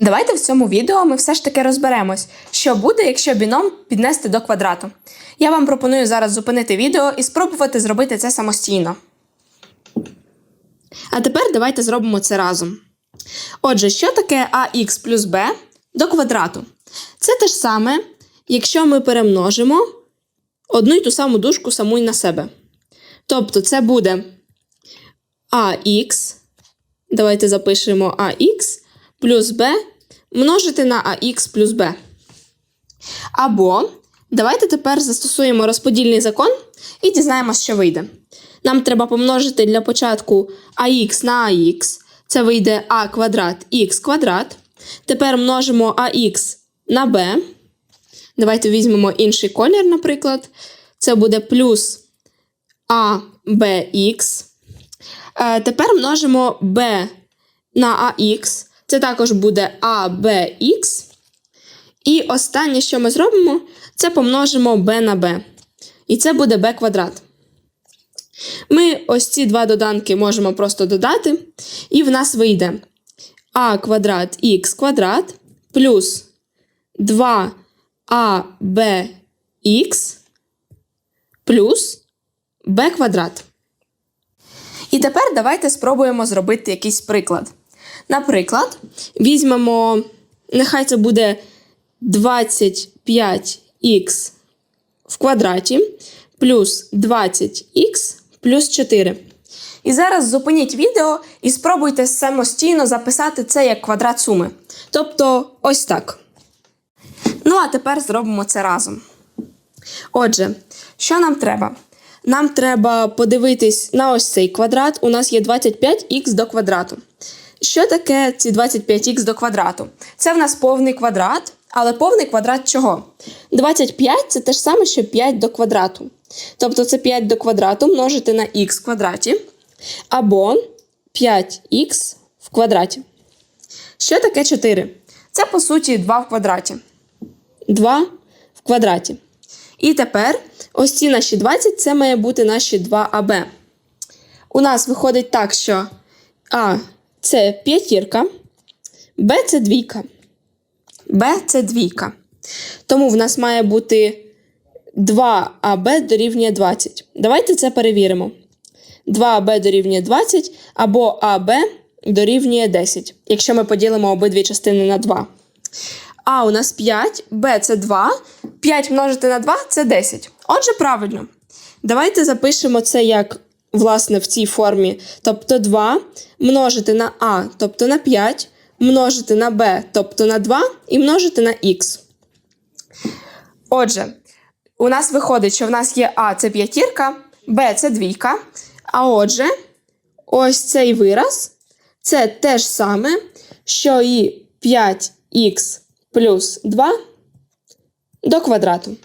Давайте в цьому відео ми все ж таки розберемось, що буде, якщо біном піднести до квадрату. Я вам пропоную зараз зупинити відео і спробувати зробити це самостійно. А тепер давайте зробимо це разом. Отже, що таке ax плюс b до квадрату? Це те ж саме, якщо ми перемножимо одну й ту саму дужку саму й на себе. Тобто це буде ax, давайте запишемо ax плюс b множити на ax плюс b. Або давайте тепер застосуємо розподільний закон і дізнаємося, що вийде. Нам треба помножити для початку ax на ax. Це вийде а квадрат х квадрат. Тепер множимо ax на b. Давайте візьмемо інший колір, наприклад. Це буде плюс abx. Е, Тепер множимо b на ax. Це також буде abx. І останнє, що ми зробимо, це помножимо b на b. І це буде b квадрат. Ми ось ці два доданки можемо просто додати, і в нас вийде а квадрат х квадрат плюс 2abx плюс b квадрат. І тепер давайте спробуємо зробити якийсь приклад. Наприклад, візьмемо, нехай це буде 25х в квадраті плюс 20х плюс 4. І зараз зупиніть відео і спробуйте самостійно записати це як квадрат суми. Тобто ось так. Ну, а тепер зробимо це разом. Отже, що нам треба? Нам треба подивитись на ось цей квадрат. У нас є 25х до квадрату. Що таке ці 25х до квадрату? Це в нас повний квадрат, але повний квадрат чого? 25 це те ж саме, що 5 до квадрату. Тобто це 5 до квадрату множити на х квадраті, або 5х в квадраті. Що таке 4? Це, по суті, 2 в квадраті. 2 в квадраті. І тепер ось ці наші 20 це має бути наші 2АБ. У нас виходить так, що А це п'ятірка, Б це двійка. Б це двійка. Тому в нас має бути 2АБ дорівнює 20. Давайте це перевіримо. 2АБ дорівнює 20 або АБ дорівнює 10, якщо ми поділимо обидві частини на 2. А у нас 5, Б це 2, 5 множити на 2 це 10. Отже, правильно. Давайте запишемо це як, власне, в цій формі. Тобто 2 множити на А, тобто на 5, множити на Б, тобто на 2, і множити на Х. Отже, у нас виходить, що в нас є А це п'ятірка, Б це двійка. А отже, ось цей вираз це те ж саме, що і 5х плюс 2 до квадрату.